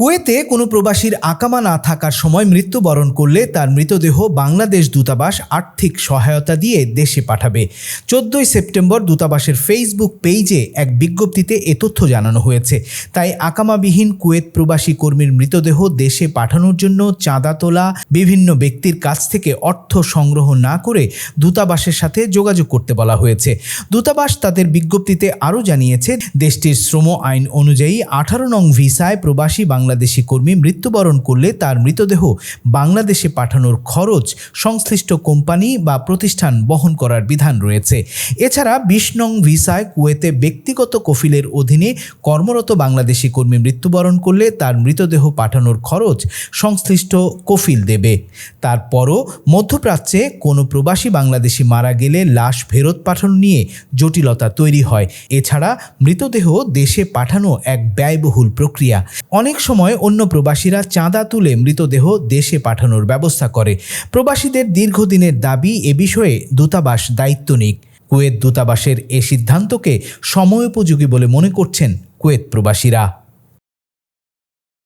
কুয়েতে কোনো প্রবাসীর আকামা না থাকার সময় মৃত্যুবরণ করলে তার মৃতদেহ বাংলাদেশ দূতাবাস আর্থিক সহায়তা দিয়ে দেশে পাঠাবে। চোদ্দই সেপ্টেম্বর দূতাবাসের ফেসবুক পেজে এক বিজ্ঞপ্তিতে এ তথ্য জানানো হয়েছে। তাই আকামাবিহীন কুয়েত প্রবাসী কর্মীর মৃতদেহ দেশে পাঠানোর জন্য চাঁদা তোলা, বিভিন্ন ব্যক্তির কাছ থেকে অর্থ সংগ্রহ না করে দূতাবাসের সাথে যোগাযোগ করতে বলা হয়েছে। দূতাবাস তাদের বিজ্ঞপ্তিতে আরও জানিয়েছে, দেশটির শ্রম আইন অনুযায়ী আঠারো নং ভিসায় প্রবাসী বাংলাদেশি কর্মী মৃত্যুবরণ করলে তার মৃতদেহ বাংলাদেশে পাঠানোর খরচ সংশ্লিষ্ট কোম্পানি বা প্রতিষ্ঠান বহন করার বিধান রয়েছে। এছাড়া বিশ নং ভিসায় কুয়েতে ব্যক্তিগত কফিলের অধীনে কর্মরত বাংলাদেশি কর্মী মৃত্যুবরণ করলে তার মৃতদেহ পাঠানোর খরচ সংশ্লিষ্ট কফিল দেবে। তারপরও মধ্যপ্রাচ্যে কোনো প্রবাসী বাংলাদেশি মারা গেলে লাশ ফেরত পাঠানো নিয়ে জটিলতা তৈরি হয়। এছাড়া মৃতদেহ দেশে পাঠানো এক ব্যয়বহুল প্রক্রিয়া। অনেক সময় অন্য প্রবাসীরা চাঁদা তুলে মৃতদেহ দেশে পাঠানোর ব্যবস্থা করে। প্রবাসীদের দীর্ঘদিনের দাবি এ বিষয়ে দূতাবাস দায়িত্ব নিক। কুয়েত দূতাবাসের এ সিদ্ধান্তকে সময়োপযোগী বলে মনে করছেন কুয়েত প্রবাসীরা।